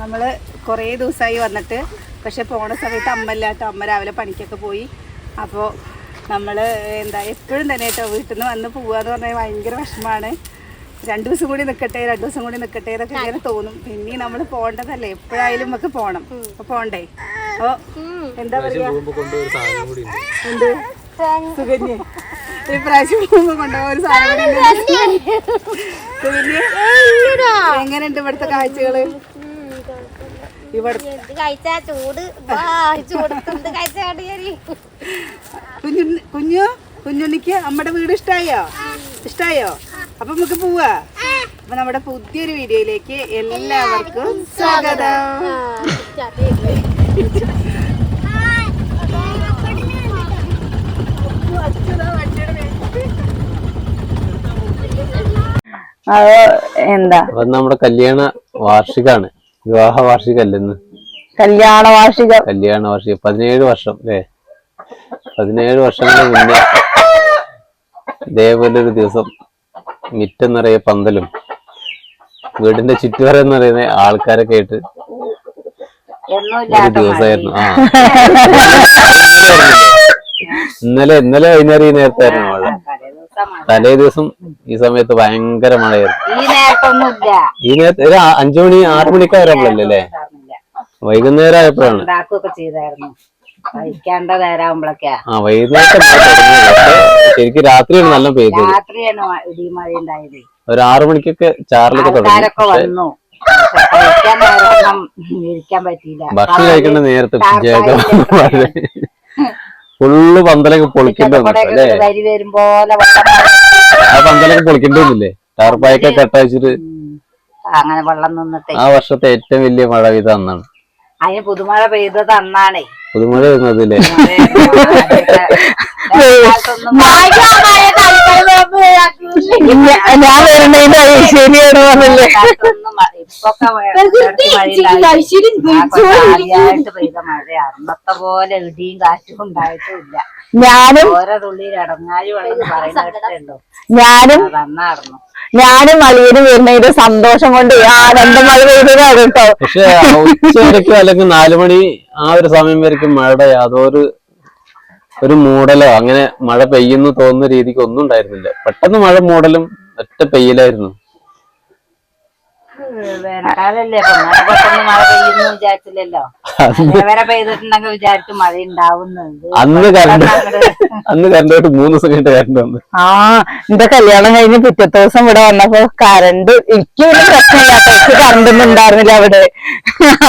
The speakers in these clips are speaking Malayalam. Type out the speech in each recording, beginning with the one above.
നമ്മൾ കുറേ ദിവസമായി വന്നിട്ട് പക്ഷെ പോണ സമയത്ത് അമ്മ ഇല്ലാട്ടോ അമ്മ രാവിലെ പണിക്കൊക്കെ പോയി. അപ്പോൾ നമ്മൾ എന്താ എപ്പോഴും തന്നെ കേട്ടോ വീട്ടിൽ നിന്ന് വന്ന് പോവാന്ന് പറഞ്ഞാൽ ഭയങ്കര വിഷമമാണ് രണ്ട് ദിവസം കൂടി നിൽക്കട്ടെ രണ്ട് ദിവസം കൂടി നിൽക്കട്ടെ എന്നൊക്കെ ഇങ്ങനെ തോന്നും. പിന്നെ നമ്മൾ പോകേണ്ടതല്ലേ എപ്പോഴായാലും നമുക്ക് പോകണം അപ്പോൾ പോകണ്ടേ അപ്പോൾ എന്താ പറയുക എന്ത്? സുകന്യ. ഈ പ്രാവശ്യം പോകുമ്പോൾ കൊണ്ടുപോകാൻ ഒരു സാധനം. സുകന്യ. എങ്ങനെയുണ്ട് ഇവിടുത്തെ കാഴ്ചകൾ? ഇവിടെ കഴിച്ചാ? ചൂട്. കുഞ്ഞു കുഞ്ഞു കുഞ്ഞുണ്ണിക്ക് നമ്മുടെ വീട് ഇഷ്ടായോ? ഇഷ്ടായോ? അപ്പൊ നമുക്ക് പോവാ. അപ്പൊ നമ്മുടെ പുതിയൊരു വീഡിയോയിലേക്ക് എല്ലാവർക്കും സ്വാഗതം. അത് എന്താ? നമ്മുടെ കല്യാണ വാർഷികാണ്. വിവാഹ വാർഷികല്ലെന്ന് കല്യാണ വാർഷികം കല്യാണ വാർഷികം പതിനേഴ് വർഷം അല്ലേ? പതിനേഴ് വർഷം മുന്നേ ഇതേപോലെ ഒരു ദിവസം മിറ്റം നിറയെ പന്തലും വീടിന്റെ ചുറ്റുവര എന്ന് പറയുന്ന ആൾക്കാരൊക്കെ കേട്ട് ഒരു ദിവസമായിരുന്നു. ആ. ഇന്നലെ ഇന്നലെ വൈകുന്നേരം ഈ നേരത്തായിരുന്നു മഴ. തലേ ദിവസം ഈ സമയത്ത് ഭയങ്കര മഴയായിരുന്നു. ഈ നേരത്തെ ഒരു അഞ്ചു മണി ആറു മണിക്കായപ്പോഴല്ലേ അല്ലേ വൈകുന്നേരം ആയപ്പോഴാണ് ആ പക്ഷേ ശരിക്കും രാത്രിയാണ് നല്ല പെയ്തത്. രാത്രിയാണ് ഒരു ആറു മണിക്കൊക്കെ ചാറിലൊക്കെ തുടങ്ങി. ഭക്ഷണം കഴിക്കേണ്ട നേരത്തെ ഫുള്ള് പന്തലൊക്കെ പൊളിക്കേണ്ടി വന്നു അല്ലേ? വരി വരും പോലെ വെള്ളം ആ പന്തലൊക്കെ പൊളിക്കേണ്ടി വന്നില്ലേ? ടാർപ്പായൊക്കെ കെട്ടയച്ചിട്ട്. അങ്ങനെ വെള്ളം നിന്നിട്ട്. ആ വർഷത്തെ ഏറ്റവും വലിയ മഴ പെയ്ത അന്നാണ്. അതിന് പുതുമഴ പെയ്തത് അന്നാണേ പുതുമഴ വരുന്നതില്ലേ ഇല്ല, ഞാൻ വരണേന്റെ ശരിയാണ് പറഞ്ഞില്ലേ ആദ്യമായിട്ട് പെയ്ത മഴ അന്നത്തെ പോലെ ഇടിയും കാറ്റും ഉണ്ടായിട്ടില്ല ഞാനും ഓരോ തുള്ളിയിൽ ഇടങ്ങാരി വളയെന്ന് പറയുന്നുണ്ടോ ഞാനും അതന്നായിരുന്നു ഞാനും അളിയനും വരുന്നതിന്റെ സന്തോഷം കൊണ്ട് ആനന്ദം മഴ പെയ്തതാണ് കേട്ടോ പക്ഷെ അല്ലെങ്കിൽ നാലുമണി ആ ഒരു സമയം വരയ്ക്കും മഴയുടെ യാതൊരു ഒരു മൂടലോ അങ്ങനെ മഴ പെയ്യുന്നു തോന്നുന്ന രീതിക്ക് ഒന്നും ഉണ്ടായിരുന്നില്ല. പെട്ടെന്ന് മഴ മൂടലും ഒറ്റ പെയ്യലായിരുന്നു. വേനൽക്കാലല്ലേ അപ്പൊ അങ്ങനെ പെട്ടെന്ന് മഴ പെയ്യുന്നു വിചാരിച്ചില്ലല്ലോ. വരെ പെയ്തിട്ടുണ്ടെങ്കിൽ വിചാരിക്കും മഴ ഉണ്ടാവുന്നത് അന്ന് കറണ്ട് അന്ന് കറണ്ട് പോയിട്ട് മൂന്ന് ദിവസം കഴിഞ്ഞിട്ട് കറണ്ട് വന്നു. ആ എന്റെ കല്യാണം കഴിഞ്ഞ് പിറ്റത്തെ ദിവസം ഇവിടെ വന്നപ്പോ കറണ്ട് എനിക്ക് ഒരു പ്രശ്നമില്ല. എനിക്ക് കറണ്ട് ഒന്നും ഉണ്ടായിരുന്നില്ല അവിടെ.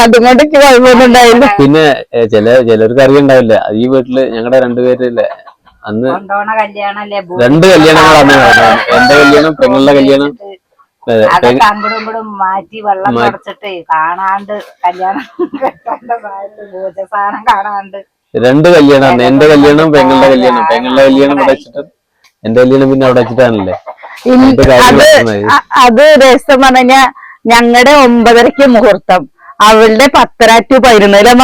അതുകൊണ്ട് എനിക്ക് കുഴപ്പമൊന്നും ഉണ്ടായില്ല. പിന്നെ ചില ചിലർക്ക് അറിയണ്ടാവില്ല. ഈ വീട്ടിൽ ഞങ്ങളുടെ രണ്ടുപേരില്ലേ അന്ന് രണ്ട് കല്യാണങ്ങളാണ് എന്റെ കല്യാണം പെങ്ങളുടെ കല്യാണം. അതൊക്കെ അങ്ങോട്ടും ഇങ്ങോട്ടും മാറ്റി വെള്ളം തുടച്ചിട്ട് കാണാണ്ട് കല്യാണം കെട്ടേണ്ട സമയത്ത് പൂജസാധനം കാണാണ്ട്. രണ്ട് കല്യാണമാണ് എന്റെ കല്യാണം പെങ്ങളുടെ കല്യാണം. പെങ്ങളുടെ കല്യാണം ഇവിടെ വെച്ചിട്ട് എന്റെ കല്യാണം പിന്നെ അവിടെ വെച്ചിട്ടാണല്ലേ? അത് രസം പറഞ്ഞ ഞങ്ങളുടെ ഒമ്പതരക്ക് മുഹൂർത്തം. അവളുടെ പത്തര ടു പതിനൊന്നിലമ്മ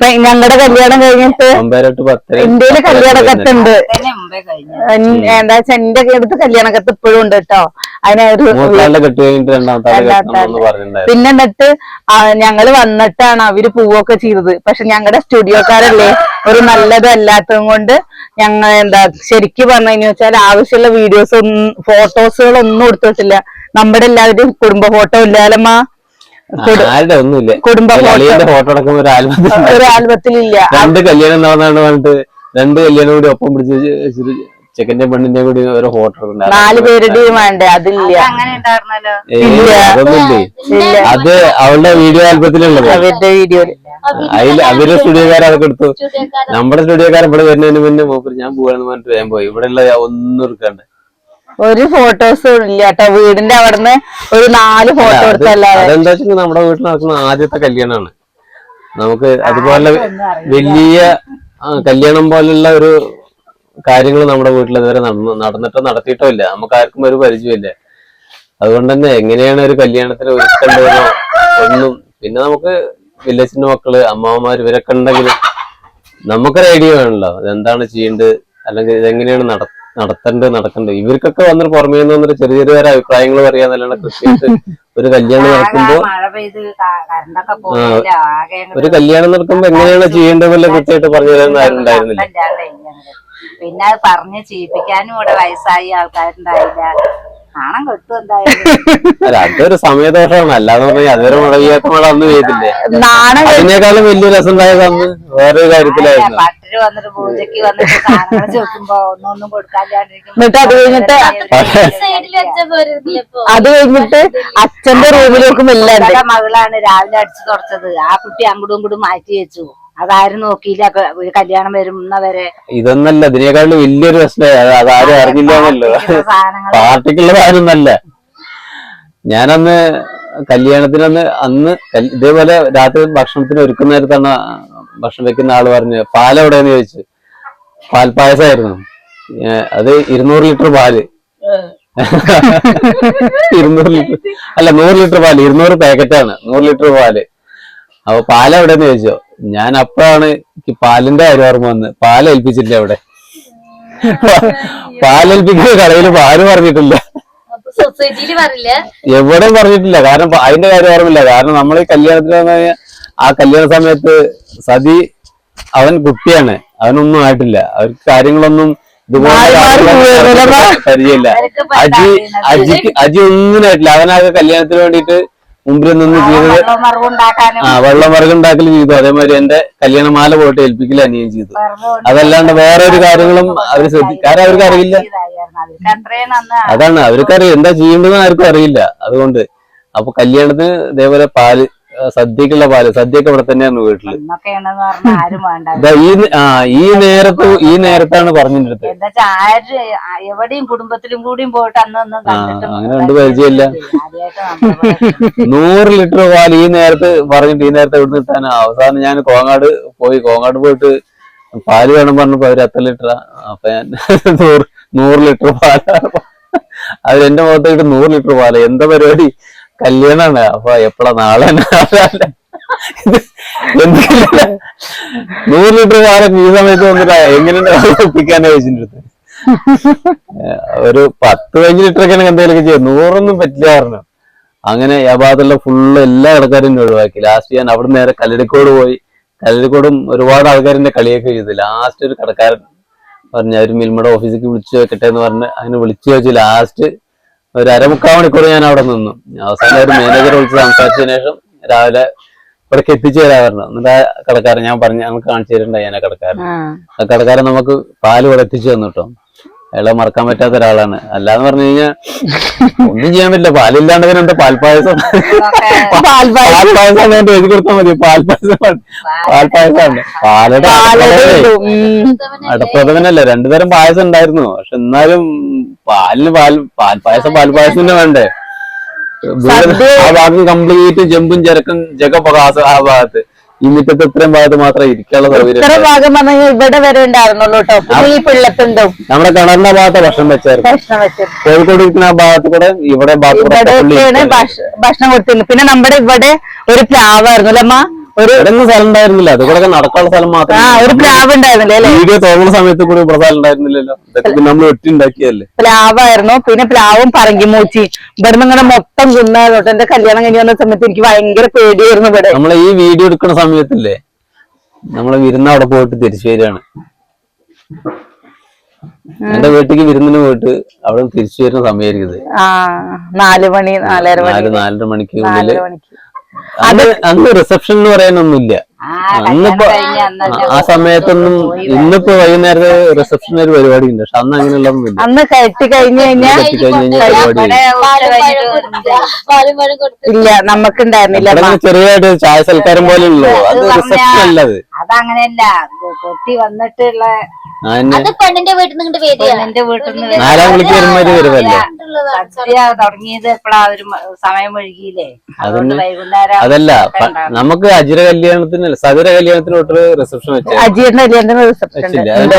ഞങ്ങളുടെ കല്യാണം കഴിഞ്ഞിട്ട് ഇന്ത്യയിൽ കല്യാണ കത്തുണ്ട്. തന്നെ മുമ്പേ കഴിഞ്ഞു. എന്താ വെച്ചാ എന്റെ അടുത്ത് കല്യാണ കത്ത് ഇപ്പോഴും ഉണ്ട് കേട്ടോ അതിനൊരു പിന്നെ എന്നിട്ട് ഞങ്ങൾ വന്നിട്ടാണ് അവർ പോവൊക്കെ ചെയ്തത്. പക്ഷെ ഞങ്ങളുടെ സ്റ്റുഡിയോക്കാരല്ലേ ഒരു നല്ലതല്ലാത്തതും കൊണ്ട് ഞങ്ങൾ എന്താ ശരിക്കും പറഞ്ഞു വെച്ചാൽ ആവശ്യമുള്ള വീഡിയോസ് ഒന്നും ഫോട്ടോസുകളൊന്നും എടുത്തിട്ടില്ല നമ്മുടെ എല്ലാവരുടെയും കുടുംബ ഫോട്ടോ ഇല്ലാലമ്മ. ഒന്നുമില്ല. കുടുംബ ഫോട്ടോ അടക്കം ഒരു ആൽബത്തിൽ ഒരു ആൽബത്തിലില്ല. രണ്ട് കല്യാണം നടന്നാണ് പറഞ്ഞിട്ട് രണ്ട് കല്യാണം കൂടി ഒപ്പം പിടിച്ച് ചെക്കന്റെ പെണ്ണിന്റെ കൂടി ഒരു ഫോട്ടോ നാല് പേരുടെയും വേണ്ടേ? അതില്ല. അങ്ങനെ ഉണ്ടായിരുന്നല്ലോ. അതൊന്നുമില്ലേ? അത് അവളുടെ വീഡിയോ ആൽബത്തിലുള്ളത് അവരുടെ വീഡിയോയിൽ അതിൽ അവരുടെ സ്റ്റുഡിയോക്കാർ അതൊക്കെ എടുത്തു. നമ്മുടെ സ്റ്റുഡിയോക്കാരൻ ഇവിടെ വരുന്നതിന് മുന്നേ മൂപ്പര് ഞാൻ പോവാന്ന് പറഞ്ഞിട്ട് ഞാൻ പോയി. ഇവിടെ ഉള്ള ഒന്നും എടുക്കാണ്ട്. ഒരു ഫോട്ടോസും ഇല്ല കേട്ടോ. വീടിന്റെ അവിടുന്ന് ഒരു നാല് ഫോട്ടോ എടുത്തല്ലാതെ. അതെന്താ വെച്ചാൽ നമ്മുടെ വീട്ടിൽ നടക്കുന്ന ആദ്യത്തെ കല്യാണമാണ് നമുക്ക് അതുപോലെ വലിയ കല്യാണം പോലുള്ള ഒരു കാര്യങ്ങൾ നമ്മുടെ വീട്ടിൽ ഇതുവരെ നടന്നു നടന്നിട്ടോ നടത്തിയിട്ടോ ഇല്ല. നമുക്ക് ആർക്കും ഒരു പരിചയമില്ല അതുകൊണ്ട് തന്നെ എങ്ങനെയാണ് ഒരു കല്യാണത്തിന് ഒരുക്കേണ്ടതെന്നോ ഒന്നും പിന്നെ നമുക്ക് വില്ലേജിന്റെ മക്കൾ അമ്മാവന്മാര് ഇവരൊക്കെ ഉണ്ടെങ്കിൽ നമുക്കൊരു ഐഡിയ വേണമല്ലോ അതെന്താണ് ചെയ്യേണ്ടത്? അല്ലെങ്കിൽ ഇതെങ്ങനെയാണ് നട നടത്തേണ്ടത് നടക്കണ്ട്. ഇവർക്കൊക്കെ വന്നിട്ട് പുറമേ നിന്ന് വന്നിട്ട് ചെറിയ ചെറിയ അഭിപ്രായങ്ങൾ പറയാന്നല്ലാണ്ട് കൃത്യമായിട്ട് ഒരു കല്യാണം നടക്കുമ്പോ ഒരു കല്യാണം നടക്കുമ്പോ എങ്ങനെയാണ് ചെയ്യേണ്ടതെന്നല്ല കൃത്യമായിട്ട് പറഞ്ഞു തരാൻ ആരും ഉണ്ടായിരുന്നില്ല. പിന്നെ അത് പറഞ്ഞ് ചെയ്യിപ്പിക്കാനും ഇവിടെ വയസ്സായി ആൾക്കാരുണ്ടായില്ല. നാണം കെട്ടു എന്തായാലും. അല്ല അതൊരു സമയദോഷമാണ്. അല്ലാതെ പറഞ്ഞാൽ അതുവരെ മഴ പെയ്യാത്ത മഴ അന്ന് പെയ്തില്ലേ നാണം അതിനേക്കാളും വലിയ രസം അന്ന് വേറൊരു കാര്യത്തിലായിരുന്നു. പട്ടര് വന്നിട്ട് വന്നിട്ട് സാധനങ്ങൾ ചോദിക്കുമ്പോ ഒന്നൊന്നും എന്നിട്ട് അത് കഴിഞ്ഞിട്ട് അത്. കഴിഞ്ഞിട്ട് അച്ഛന്റെ റൂമിലേക്കും എല്ലാം മകളാണ് രാവിലെ അടിച്ചു തുടച്ചത്. ആ കുട്ടി അങ്ങോട്ടും ഇങ്ങോട്ടും മാറ്റി വെച്ചു. അതാരും നോക്കിയില്ല. ഒരു കല്യാണം വരുന്നവരെ ഇതൊന്നല്ല ഇതിനേക്കാളും വലിയൊരു പ്രശ്നമായി അത് അതാരും പാർട്ടിക്കുള്ള കാര്യമൊന്നല്ല ഞാനന്ന് കല്യാണത്തിനന്ന് അന്ന് ഇതേപോലെ രാത്രി ഭക്ഷണത്തിന് ഒരുക്കുന്ന നേരത്താണ് ഭക്ഷണം വെക്കുന്ന ആൾ പറഞ്ഞു പാൽ എവിടെയെന്ന് ചോദിച്ചു. പാൽപ്പായസമായിരുന്നു ഏ, അത് ഇരുന്നൂറ് ലിറ്റർ പാൽ. ഇരുന്നൂറ് ലിറ്റർ അല്ല നൂറ് ലിറ്റർ പാൽ. ഇരുന്നൂറ് പാക്കറ്റാണ്. നൂറ് ലിറ്റർ പാൽ. അപ്പൊ പാലെവിടെയെന്ന് ചോദിച്ചോ? ഞാൻ അപ്പാണ് എനിക്ക് പാലിന്റെ കാര്യം ഓർമ്മ വന്ന് പാൽ ഏൽപ്പിച്ചില്ല അവിടെ പാലേൽപ്പിക്കുന്ന കടയിൽ പാൽ പറഞ്ഞിട്ടില്ല. എവിടെയും പറഞ്ഞിട്ടില്ല. കാരണം അതിന്റെ കാര്യം ഓർമ്മയില്ല. കാരണം നമ്മൾ ഈ കല്യാണത്തിൽ വന്നു കഴിഞ്ഞാൽ ആ കല്യാണ സമയത്ത് സതി അവൻ കുട്ടിയാണ്. അവനൊന്നും ആയിട്ടില്ല. അവർക്ക് കാര്യങ്ങളൊന്നും ഇതുപോലെ പരിചയമില്ല. അജി അജിക്ക് അജി ഒന്നിനായിട്ടില്ല അവനാകെ കല്യാണത്തിന് വേണ്ടിയിട്ട് മുമ്പിൽ നിന്ന് ചെയ്തത് ആ വെള്ളം മറുകുണ്ടാക്കൽ ചെയ്തു. അതേമാതിരി എന്റെ കല്യാണമാല പോയിട്ട് ഏൽപ്പിക്കൽ അനിയൻ ചെയ്തു. അതല്ലാണ്ട് വേറെ ഒരു കാര്യങ്ങളും അവർ കാരണം അവർക്ക് അറിയില്ല. അതാണ്. അവർക്കറിയാം. എന്താ ചെയ്യേണ്ടതെന്ന് ആർക്കും അറിയില്ല. അതുകൊണ്ട്. അപ്പൊ കല്യാണത്തിന് ഇതേപോലെ പാൽ സദ്യക്കുള്ള പാൽ. സദ്യയൊക്കെ ഇവിടെ തന്നെയാണ് വീട്ടിൽ. ഈ ആ ഈ നേരത്ത് ഈ നേരത്താണ് പറഞ്ഞിട്ട് എവിടെയും കുടുംബത്തിലും കൂടിയും പോയിട്ട് അന്നൊന്നും അങ്ങനെ രണ്ട് പരിചയമില്ല. നൂറ് ലിറ്റർ പാൽ ഈ നേരത്ത് പറഞ്ഞിട്ട് ഈ നേരത്തെ എവിടെ നിർത്താൻ അവസാനം ഞാൻ കോങ്ങാട് പോയി. കോങ്ങാട് പോയിട്ട് പാൽ വേണം പറഞ്ഞപ്പോ അവർ എത്ര ലിറ്ററാ? അപ്പൊ ഞാൻ നൂറ് നൂറ് ലിറ്റർ പാലാണ് അവരെന്റെ മുഖത്തായിട്ട് നൂറ് ലിറ്റർ പാൽ. എന്താ പരിപാടി? കല്യാണാണ്. അപ്പൊ എപ്പഴാ നാളെ നൂറ് ലിറ്റർ പാലൊക്കെ ഈ സമയത്ത് വന്നിട്ട് എങ്ങനെയാണ് ഒപ്പിക്കാനാ ചോദിച്ചിട്ട് ഒരു പത്ത് പതിനഞ്ച് ലിറ്റർ ഒക്കെ എന്തെങ്കിലുമൊക്കെ ചെയ്യും. നൂറൊന്നും പറ്റില്ല പറഞ്ഞു. അങ്ങനെ ആ ഭാഗത്തുള്ള ഫുള്ള് എല്ലാ ആൾക്കാരും ഒഴിവാക്കി. ലാസ്റ്റ് ഞാൻ അവിടെ നേരെ കല്ലടിക്കോട് പോയി. കല്ലടിക്കോടും ഒരുപാട് ആൾക്കാരിന്റെ കളിയൊക്കെ ചെയ്തു. ലാസ്റ്റ് ഒരു കടക്കാരൻ പറഞ്ഞ ഒരു മിൽമയുടെ ഓഫീസിലേക്ക് വിളിച്ചു വെക്കട്ടെ എന്ന് പറഞ്ഞ് അതിന് വിളിച്ചു വെച്ച് ലാസ്റ്റ് ഒരു അരമുക്കാൽ മണിക്കൂർ ഞാൻ അവിടെ നിന്നു. അവസാനം ഒരു മാനേജർ വിളിച്ച് സംസാരിച്ചതിന് ശേഷം രാവിലെ ഇവിടേക്ക് എത്തിച്ചു തരാൻ പറഞ്ഞു. എന്നിട്ട് ആ കടക്കാരൻ ഞാൻ പറഞ്ഞു ഞങ്ങൾ കാണിച്ചു തരണ്ടായി ഞാൻ ആ കടക്കാരൻ ആ. കടക്കാരൻ നമുക്ക് പാൽ ഇവിടെ എത്തിച്ചു തന്നു കേട്ടോ അയാളെ മറക്കാൻ പറ്റാത്ത ഒരാളാണ്. അല്ലാന്ന് പറഞ്ഞു കഴിഞ്ഞാൽ ഒന്നും ചെയ്യാൻ പറ്റില്ല. പാലില്ലാണ്ട് പിന്നെ എന്താ പാൽപ്പായസം. പാൽപ്പായസം. പാൽപ്പായസം എഴുതി കൊടുത്താൽ മതി. പാൽപ്പായസം പാൽപ്പായസമാണ് പാലയുടെ അടപ്രഥമനല്ല? രണ്ടുതരം പായസം ഉണ്ടായിരുന്നു. പക്ഷെ എന്നാലും പാലിന് പാൽ പാൽപ്പായസം പാൽപ്പായസം തന്നെ വേണ്ടേ ആ ഭാഗം കംപ്ലീറ്റ് ജമ്പും ചരക്കും ജഗ ആ ഭാഗത്ത്. ഈ മുറ്റത്ത് ഇത്രയും ഭാഗത്ത് മാത്രമേ ഇരിക്കാനുള്ള സൗകര്യം ഇത്ര ഭാഗം പറഞ്ഞ ഇവിടെ വരെ ഉണ്ടായിരുന്നുള്ളൂ കേട്ടോ ഈ പിള്ളത്തുണ്ടും. നമ്മുടെ കിണറിന്റെ ഭാഗത്ത് ഭക്ഷണം വെച്ചായിരുന്നു ഭക്ഷണം വെച്ചത്. കോഴിക്കോട് ഇരിക്കുന്ന ആ ഭാഗത്ത് കൂടെ ഇവിടെ ഭക്ഷണം കൊടുത്തിരുന്നു പിന്നെ നമ്മുടെ ഇവിടെ ഒരു പ്ലാവായിരുന്നു. അല്ലേ അമ്മ ഒരു സ്ഥലം ഉണ്ടായിരുന്നില്ല. അതുകൂടെ നടക്കാനുള്ള സ്ഥലം മാത്രം ഒരു പ്ലാവ് ഉണ്ടായിരുന്നില്ലേ വീഡിയോ തോന്നുന്ന സമയത്ത് കൂടി ഇവിടെ സ്ഥലം ഉണ്ടായിരുന്നില്ലല്ലോ. നമ്മൾ വെട്ടി ഉണ്ടാക്കിയല്ലേ പ്ലാവായിരുന്നു. പിന്നെ പ്ലാവും പറങ്കിമൂച്ചി ഇവിടെ ഇങ്ങനെ മൊത്തം കുന്നായിരുന്നു. എന്റെ കല്യാണം കഴിഞ്ഞ് വന്ന സമയത്ത് എനിക്ക് ഭയങ്കര പേടിയായിരുന്നു ഇവിടെ. നമ്മളെ ഈ വീഡിയോ എടുക്കുന്ന സമയത്തില്ലേ നമ്മളെ വിരുന്ന് അവിടെ പോയിട്ട് തിരിച്ചു വരികയാണ് എന്റെ വീട്ടിലേക്ക് വിരുന്നിന് പോയിട്ട് അവിടെ തിരിച്ചു വരുന്ന സമയമായിരിക്കും നാല് മണി നാലര മണി. നാല് നാലര മണിക്ക് ഉള്ളിൽ നാലര മണിക്ക്. അന്ന് അന്ന് റിസപ്ഷൻ എന്ന് പറയാനൊന്നുമില്ല. ആ അന്നിപ്പോ ആ സമയത്തൊന്നും ഇന്നിപ്പോ വൈകുന്നേരത്തെ റിസപ്ഷൻ ഒരു പരിപാടി ഉണ്ട് പക്ഷെ അന്ന് അങ്ങനെയുള്ള അന്ന് കെട്ടി കഴിഞ്ഞു കഴിഞ്ഞാൽ ഇല്ല. നമുക്കുണ്ടായിരുന്നില്ല ചെറിയതായിട്ട് ചായ സൽക്കാരം പോലെ ഉള്ളൂ അത് റിസപ്ഷൻ അല്ലത്. അതങ്ങനെയല്ല. കൊട്ടി വന്നിട്ടുള്ള അത് പെണ്ണിന്റെ വീട്ടിൽ നിന്ന് നാലാം വിളിക്ക് വരുമ്പോ വരുമല്ലേ സദ്യ തുടങ്ങിയത് എപ്പോഴാ ഒരു മ- സമയം ഒഴുകിയില്ലേ? അതുകൊണ്ട് അതന്നെ. വൈകുന്നേരം അതല്ല പ-. നമുക്ക് അജിര കല്യാണത്തിന് സജിര കല്യാണത്തിന് തൊട്ട് റിസപ്ഷൻ വെച്ചു. അജിയുടെ കല്യാണത്തിന് റിസപ്ഷൻ വെച്ചില്ല. ഞങ്ങളുടെ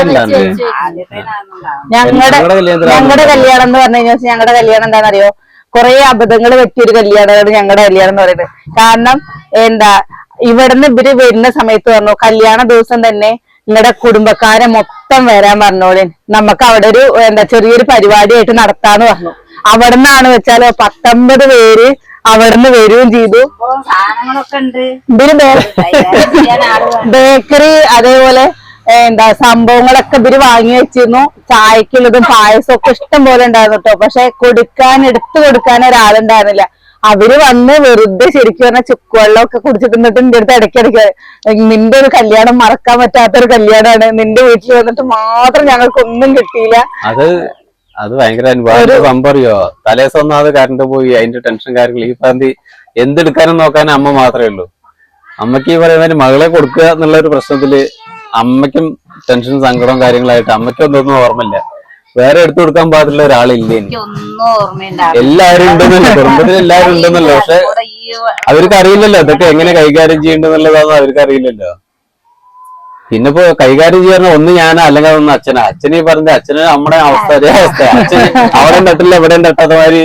ഞങ്ങളുടെ കല്യാണത്തിന് ഞങ്ങളുടെ കല്യാണം എന്ന് പറഞ്ഞു കഴിഞ്ഞാൽ ഞങ്ങളുടെ കല്യാണം എന്താണെന്നറിയോ? കുറെ അബദ്ധങ്ങൾ പറ്റിയൊരു കല്യാണമാണ് ഞങ്ങളുടെ കല്യാണം എന്ന് പറയുന്നത്. കാരണം എന്താ ഇവിടുന്ന് ഇവർ വരുന്ന സമയത്ത് പറഞ്ഞു കല്യാണ ദിവസം തന്നെ നിങ്ങളുടെ കുടുംബക്കാരെ മൊത്തം വരാൻ പറഞ്ഞോളി. നമുക്ക് അവിടെ ഒരു എന്താ ചെറിയൊരു പരിപാടിയായിട്ട് നടത്താന്ന് പറഞ്ഞു. അവിടെ നിന്നാണ് വെച്ചാൽ പത്തൊമ്പത് പേര് അവിടുന്ന് വരികയും ചെയ്തു. ബേക്കറി അതേപോലെ എന്താ സംഭവങ്ങളൊക്കെ ഇവർ വാങ്ങി വെച്ചിരുന്നു. ചായക്കുള്ളതും പായസം ഒക്കെ ഇഷ്ടം പോലെ ഉണ്ടായിരുന്നു കേട്ടോ. പക്ഷെ കൊടുക്കാൻ എടുത്തു കൊടുക്കാൻ ഒരാളുണ്ടായിരുന്നില്ല. അവർ വന്ന് വെറുതെ ശരിക്കും പറഞ്ഞ ചുക്കുവെള്ളം ഒക്കെ കുടിച്ചിട്ട് നിന്നിട്ട് നിന്റെ അടുത്ത് ഇടയ്ക്കിടയ്ക്ക് നിന്റെ ഒരു കല്യാണം മറക്കാൻ പറ്റാത്ത ഒരു കല്യാണമാണ്. നിന്റെ വീട്ടിൽ വന്നിട്ട് മാത്രം ഞങ്ങൾക്കൊന്നും കിട്ടിയില്ല. അത് അത് ഭയങ്കര അനുഭവം. സംഭവം അറിയോ തലേദിവസം ഒന്നാമത് കറണ്ട് പോയി. അതിന്റെ ടെൻഷൻ കാര്യങ്ങൾ ഈ പറഞ്ഞ് എന്തെടുക്കാനും നോക്കാനും അമ്മ മാത്രമേ ഉള്ളൂ. അമ്മയ്ക്ക് ഈ പറയുന്ന മകളെ കൊടുക്കുക എന്നുള്ള ഒരു പ്രശ്നത്തിൽ അമ്മയ്ക്കും ടെൻഷൻ സങ്കടവും കാര്യങ്ങളായിട്ട് അമ്മയ്ക്കും ഒന്നും ഓർമ്മയില്ല. വേറെ എടുത്തു കൊടുക്കാൻ പാടില്ല ഒരാളില്ല എല്ലാവരും ഉണ്ടെന്നല്ലോ? കുടുംബത്തിൽ എല്ലാവരും ഉണ്ടെന്നല്ലോ? പക്ഷെ അവർക്ക് അറിയില്ലല്ലോ ഇതൊക്കെ എങ്ങനെ കൈകാര്യം ചെയ്യണ്ടെന്നുള്ളതാണോ അവർക്ക് അറിയില്ലല്ലോ പിന്നെ ഇപ്പൊ കൈകാര്യം ചെയ്യുന്ന ഒന്ന് ഞാനാ അല്ലെങ്കിൽ ഒന്ന് അച്ഛനാ. അച്ഛനെ പറഞ്ഞ അച്ഛന് നമ്മുടെ അവസ്ഥ ഒരേ അവസ്ഥ അച്ഛൻ അവിടെ തട്ടില്ല ഇവിടെ മാതിരി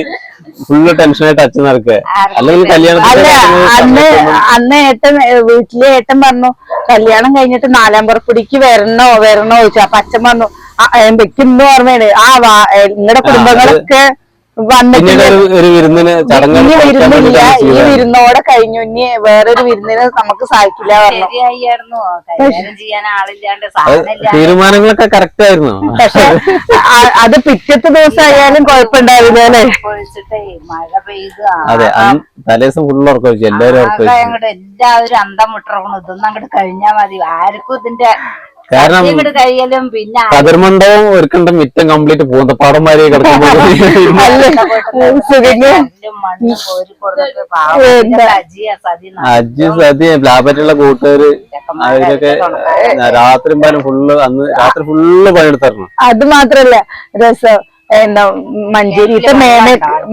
ഫുള്ള് ടെൻഷനായിട്ട് അച്ഛൻ നടക്കുക. അല്ലെങ്കിൽ അന്ന് കല്യാണത്തിന് അന്ന് ഏട്ടൻ വീട്ടിലെ ഏട്ടൻ പറഞ്ഞു കല്യാണം കഴിഞ്ഞിട്ട് നാലാം പുറപ്പുടിക്ക് വരണോ വരണോ? ചോദിച്ചു. അപ്പൊ അച്ഛൻ പറഞ്ഞു ആ എനിക്ക് ഓർമ്മയാണ് ആ നിങ്ങളുടെ കുടുംബങ്ങളൊക്കെ ഒരു വിരുന്നിന് ഇനി ഈ വിരുന്നോടെ കഴിഞ്ഞു. ഇനി വേറൊരു വിരുന്നിന് നമുക്ക് സാധിക്കില്ല പറഞ്ഞു. ശരിയായിരുന്നു. കൈകാര്യം ചെയ്യാൻ ആളില്ലാണ്ട് അത് സാധനമില്ല തീരുമാനങ്ങളൊക്കെ കറക്റ്റ് ആയിരുന്നു. പക്ഷെ അത് പിറ്റത്തെ ദിവസം ആയാലും കുഴപ്പമുണ്ടാവില്ല അല്ലെ? ഒഴിച്ചിട്ടേ മഴ പെയ്ത്. അതെ അന്ന് തലേദിവസം ഫുള്ള് ഉറക്കം വെച്ചു എല്ലാവരും ഉറക്കം വെച്ചു അങ്ങോട്ട് എല്ലാവരും അന്തം വിട്ടിറങ്ങണം ഇതൊന്നും അങ്ങോട്ട് കഴിഞ്ഞാ മതി. ആർക്കും ഇതിന്റെ കാരണം ഇങ്ങോട്ട് കഴിയലും പിന്നെ ഒരുക്കണ്ട മിറ്റം കംപ്ലീറ്റ് പൂന്തപ്പാടന്മാരെ കിടക്കുമ്പോൾ അജി സതി ലാബറ്റുള്ള കൂട്ടുകാര് അവരൊക്കെ രാത്രി പണി ഫുള്ള് അന്ന് രാത്രി ഫുള്ള് പണിയെടുത്തായിരുന്നു അത് മാത്രല്ല രസം. എന്താ മഞ്ചേരിത്തെ മേമ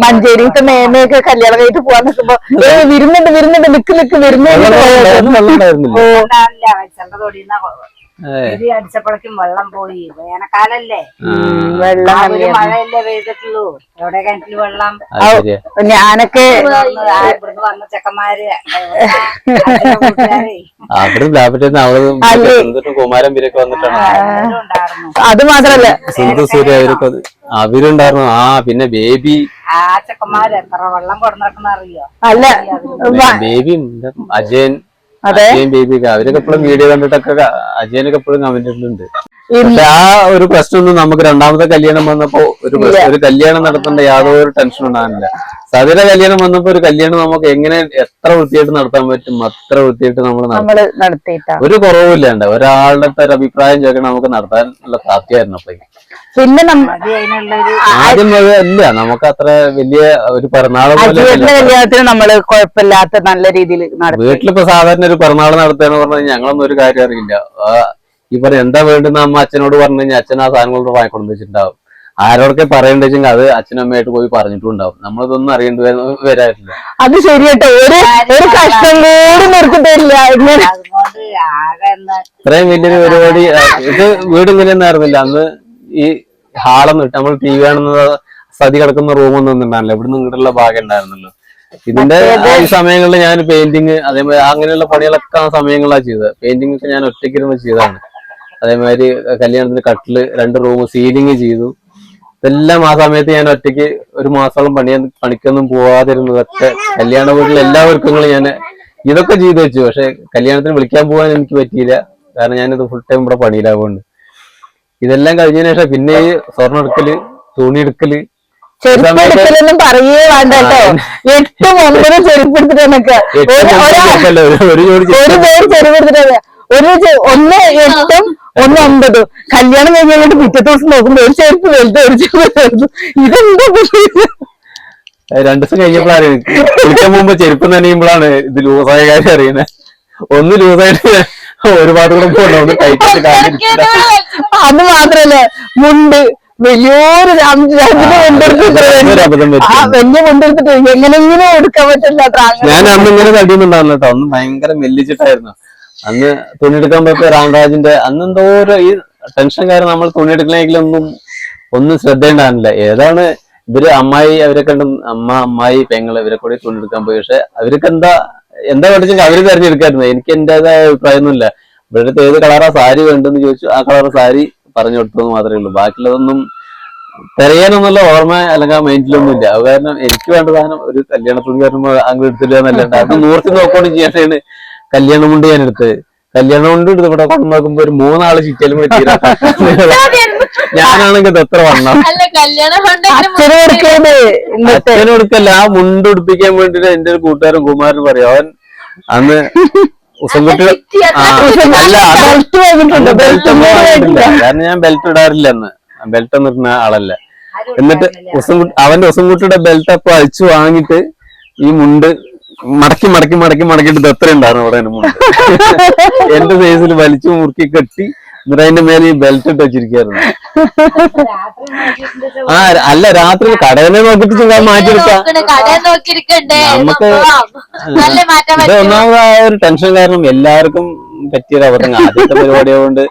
മഞ്ചേരിത്തെ മേമയൊക്കെ കല്യാണം കഴിഞ്ഞിട്ട് പോവാൻ നിൽക്കുമ്പോ വരുന്നുണ്ട് വരുന്നുണ്ട് നിക്ക് നിക്ക് വരുന്നുണ്ട്. ഓ. ഇടി അടിച്ചപ്പോഴേക്കും വെള്ളം പോയി. വേനൽക്കാലല്ലേ? വെള്ളം ഒരു മഴയല്ലേ പെയ്തിട്ടുള്ളൂ. എവിടെ കിണറ്റിൽ വെള്ളം? ഞാനൊക്കെ ഇവിടുന്ന് വന്ന ചെക്കന്മാര് അച്ഛന്റെ കൂട്ടുകാരെ. അവിടെ ലാഭറ്റേന്ന് അവിടെ എന്തിട്ടും കുമാരൻ പേരൊക്കെ വന്നിട്ടാണ്. എല്ലാവരും ഉണ്ടായിരുന്നു. അത് മാത്രല്ല. സിന്ധു സൂര്യ അവരൊക്കെ അത് അവരുണ്ടായിരുന്നു ആ പിന്നെ ബേബി. ആ ചെക്കന്മാര് എത്ര വെള്ളം കൊടുന്നിട്ടെന്ന് അറിയോ? അല്ല ബേബിയും ബേബി അജയൻ. അജയൻ ബേബി ഒക്കെ അവരൊക്കെ എപ്പോഴും വീഡിയോ കണ്ടിട്ടൊക്കെ അജയനൊക്കെ എപ്പോഴും കമന്റ് ഇന്ന് പക്ഷെ ആ ഒരു പ്രശ്നമൊന്നും നമുക്ക് രണ്ടാമത്തെ കല്യാണം വന്നപ്പോ ഒരു പ്രശ്നം- ഒരു കല്യാണം നടത്തേണ്ട യാതൊരു ടെൻഷൻ ഉണ്ടാകുന്നില്ല സതിയുടെ കല്യാണം വന്നപ്പോ ഒരു കല്യാണം നമുക്ക് എങ്ങനെ എത്ര വൃത്തിയായിട്ട് നടത്താൻ പറ്റും അത്ര വൃത്തിയായിട്ട് നമ്മൾ നടത്തും. ഒരു കുറവുമില്ലാണ്ട് ഒരാളുടെ ഒരു അഭിപ്രായം ചോദിക്കണം നമുക്ക് നടത്താനുള്ള സാധ്യമായിരുന്നു അപ്പൊ. പിന്നെ ആദ്യം അല്ല നമുക്ക് അത്ര വലിയ ഒരു പിറന്നാൾ കല്യാണത്തിന് നമ്മൾ കുഴപ്പമില്ലാത്ത നല്ല രീതിയിൽ നടത്തി. വീട്ടിലിപ്പോ സാധാരണ ഒരു പിറന്നാൾ നടത്തുകയെന്ന് പറഞ്ഞാൽ ഞങ്ങളൊന്നും ഒരു കാര്യം അറിയില്ല. പറഞ്ഞ എന്താ വേണ്ടെന്ന് അമ്മ അച്ഛനോട് പറഞ്ഞു കഴിഞ്ഞാൽ അച്ഛൻ ആ സാധനങ്ങളോട് വാങ്ങിക്കൊണ്ടു വെച്ചിട്ടുണ്ടാവും. ആരോടൊക്കെ പറയണ്ടെങ്കിൽ അത് അച്ഛനും അമ്മയായിട്ട് പോയി പറഞ്ഞിട്ടുണ്ടാവും. നമ്മളിതൊന്നും അറിയേണ്ടി വര- വരാറില്ല. അത് ശരിയട്ടോ. ഒരു ഒരു കഷ്ടം കൂടി ഇത്രയും വലിയൊരു പരിപാടി ഇത് വീട് ഇങ്ങനെയൊന്നും ആയിരുന്നില്ല. അന്ന് ഈ ഹാളൊന്നും ഇട്ട് നമ്മൾ ടി വി ആണെന്ന് സതി കിടക്കുന്ന റൂമൊന്നും ഉണ്ടായിരുന്നില്ല ഇവിടുന്ന് ഇങ്ങോട്ടുള്ള ഭാഗം ഉണ്ടായിരുന്നല്ലോ. ഇതിന്റെ ഈ സമയങ്ങളിൽ ഞാൻ പെയിന്റിങ് അതേപോലെ അങ്ങനെയുള്ള പണികളൊക്കെ ആ സമയങ്ങളിലാണ് ചെയ്തത്. പെയിന്റിംഗ് ഒക്കെ ഞാൻ ഒറ്റയ്ക്കിരുന്ന് ചെയ്തതാണ്. അതേമാതിരി കല്യാണത്തിന് കട്ടിൽ രണ്ട് റൂം സീലിംഗ് ചെയ്തു. ഇതെല്ലാം ആ സമയത്ത് ഞാൻ ഒറ്റയ്ക്ക് ഒരു മാസത്തോളം പണി പണിക്കൊന്നും പോവാതിരുന്നതൊക്കെ കല്യാണ വീട്ടിലെ എല്ലാ ഒരുക്കങ്ങളും ഞാൻ ഇതൊക്കെ ചെയ്തു വെച്ചു. പക്ഷെ കല്യാണത്തിന് വിളിക്കാൻ പോകാൻ എനിക്ക് പറ്റിയില്ല. കാരണം ഞാനിത് ഫുൾ ടൈം ഇവിടെ പണിയിലാവുകൊണ്ട് ഇതെല്ലാം കഴിഞ്ഞതിന് ശേഷം പിന്നെ ഈ സ്വർണം എടുക്കൽ തുണി എടുക്കൽ ചെരുപ്പ് പറയേ വേണ്ട കേട്ടോ. എട്ടും ഒമ്പതും ചെരുപ്പ് എടുത്തിട്ട് ഒരു. പേര് ചെരുപ്പ് എടുത്തിട്ട് ഒരു ഒന്ന് എട്ടും ഒന്ന് ഒമ്പതും കല്യാണം കഴിഞ്ഞിട്ട് പിറ്റത്തെ ദിവസം നോക്കുമ്പോ ഒരു ചേർത്ത് വലുത് ഒരു ചേർത്ത് വലുത്. ഇതെന്താ ഇത്? രണ്ടു ദിവസം കഴിഞ്ഞപ്പോഴാണ് കുളിക്കാൻ പോകുമ്പോ ചെരുപ്പ് നനയുമ്പോഴാണ് ഇത് ലൂസായ കാര്യം അറിയുന്നത് ഒന്ന് ലൂസായിട്ട് ഒരുപാട് കൂടെ ടൈറ്റ് കാണിച്ചിട്ട് അത് മാത്രല്ല മുണ്ട് വലിയൊരു പറ്റി. വലിയ മുണ്ടെടുത്തിട്ട് എങ്ങനെങ്കിലും എടുക്കാൻ പറ്റില്ല ഞാൻ അന്ന് ഇങ്ങനെ തടിയൊന്നുണ്ടാവില്ല കേട്ടോ. ഭയങ്കര മെല്ലിച്ചിട്ടായിരുന്നു. അന്ന് തുണിയെടുക്കാൻ പോയപ്പോ രാംരാജിന്റെ അന്ന് എന്തോ ഒരു ഈ ടെൻഷൻ കാരണം നമ്മൾ തുണി ഒന്നും ഒന്നും ശ്രദ്ധയുണ്ടാകുന്നില്ല ഏതാണ് ഇവർ അമ്മായി അവരെ കണ്ട് അമ്മ അമ്മായി പെങ്ങൾ ഇവരെ കൂടി തുണിയെടുക്കാൻ പോയി. പക്ഷെ അവർക്ക് എന്താ എന്താ പഠിച്ചെങ്കിൽ അവർ തെരഞ്ഞെടുക്കായിരുന്നു. എനിക്ക് എന്റേതായ അഭിപ്രായമൊന്നുമില്ല. ഇവരുടെ ഏത് കളറാ സാരി വേണ്ടെന്ന് ചോദിച്ചു ആ കളർ സാരി പറഞ്ഞു കൊടുത്തത് മാത്രമേ ഉള്ളൂ. ബാക്കിയുള്ളതൊന്നും തിരയാനൊന്നുള്ള ഓർമ്മ അല്ലെങ്കിൽ ആ മൈൻഡിലൊന്നും ഇല്ല അത് കാരണം എനിക്ക് വേണ്ട സാധനം ഒരു കല്യാണത്തിന് കാരണം അങ്ങ് എടുത്തില്ല എന്നല്ലാണ്ട്. അത് നൂർത്തി നോക്കുകയാണ് ചെയ്യാനാണ് കല്യാണം കൊണ്ട് ഞാൻ എടുത്തത് കല്യാണം കൊണ്ട് എടുത്ത് ഇവിടെ കൊണ്ട് നോക്കുമ്പോ ഒരു മൂന്നാൾ ചുറ്റലും പറ്റിയില്ല ഞാനാണെങ്കിൽ എത്ര വണ്ണം? എന്നിട്ട് ആ മുണ്ട് ഉടുപ്പിക്കാൻ വേണ്ടിട്ട് എന്റെ ഒരു കൂട്ടുകാരൻ കുമാരൻ പറയും. അവൻ അന്ന് കാരണം ഞാൻ ബെൽറ്റ് ഇടാറില്ല അന്ന്. ബെൽറ്റ് ഒന്നും ആളല്ല. എന്നിട്ട് അവന്റെ ഉസംകുട്ടിയുടെ ബെൽറ്റ് അപ്പൊ അഴിച്ചു വാങ്ങിട്ട് ഈ മുണ്ട് മടക്കി മടക്കി മടക്കി മടക്കിയിട്ട് ഇത് എത്ര ഉണ്ടായിരുന്നു അവിടെ എന്റെ സൈസിൽ വലിച്ചു മുറുക്കി കെട്ടി എന്നിട്ട് അതിന്റെ മേലെ ഈ ബെൽറ്റ് ഇട്ട് വെച്ചിരിക്കായിരുന്നു ആ അല്ല രാത്രി കടയിലെ നോക്കിട്ട് ചുമ്മാ മാറ്റിയെടുക്കാം. നമുക്ക് ഇത് പറ്റും ഒന്നാമത് ആ ഒരു ടെൻഷൻ കാരണം എല്ലാവർക്കും പറ്റിയൊരു അബദ്ധം ആദ്യത്തെ പരിപാടി ആയതുകൊണ്ട്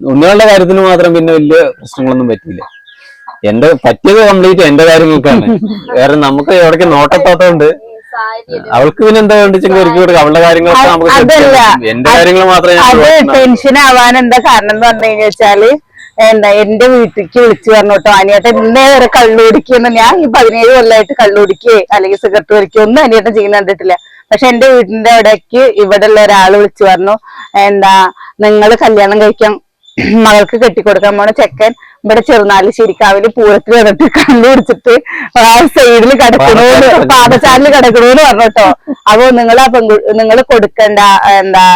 ഉണ്ണികളുടെ കാര്യത്തിന് മാത്രം പിന്നെ വലിയ പ്രശ്നങ്ങളൊന്നും പറ്റില്ല എന്റെ പറ്റിയത് കംപ്ലീറ്റ് എന്റെ കാര്യങ്ങൾക്കാണ്. വേറെ നമുക്ക് എവിടേക്ക് നോട്ടത്തോട്ടമുണ്ട് അവൾക്ക് പിന്നെ എന്താ കൊടുക്കുക അവളുടെ കാര്യങ്ങളൊക്കെ നമുക്ക്. എന്റെ കാര്യങ്ങൾ മാത്രമേ അത് ടെൻഷൻ ആവാൻ എന്താ കാരണം എന്ന് പറഞ്ഞു കഴിഞ്ഞാ വെച്ചാൽ എന്താ എന്റെ വീട്ടിലേക്ക് വിളിച്ചു പറഞ്ഞു കേട്ടോ. അനിയേട്ടൻ ഇന്നേ വരെ കള്ളുടിക്കുന്ന ഞാൻ ഈ പതിനേഴ് കൊല്ലമായിട്ട് കള്ളുപിടിക്കേ അല്ലെങ്കിൽ സിഗരറ്റ് വലിക്കുകയോ ഒന്നും അനിയേട്ടൻ ചെയ്യുന്ന കണ്ടിട്ടില്ല. പക്ഷെ എന്റെ വീടിന്റെ അവിടേക്ക് ഇവിടെ ഉള്ള ഒരാൾ വിളിച്ചു പറഞ്ഞു എന്താ നിങ്ങൾ കല്യാണം കഴിക്കാൻ മകൾക്ക് കെട്ടിക്കൊടുക്കാൻ പോണ ചെക്കൻ ഇവിടെ ചെറുനാലിശ്ശേരിക്കാവിൽ പൂരത്തിൽ വന്നിട്ട് കണ്ണു പിടിച്ചിട്ട് ആ സൈഡിൽ കിടക്കണോന്ന് പാദചാലിൽ കിടക്കണോന്ന് പറഞ്ഞു കേട്ടോ അപ്പൊ നിങ്ങൾ ആ പെൺകു നിങ്ങൾ കൊടുക്കണ്ട എന്താ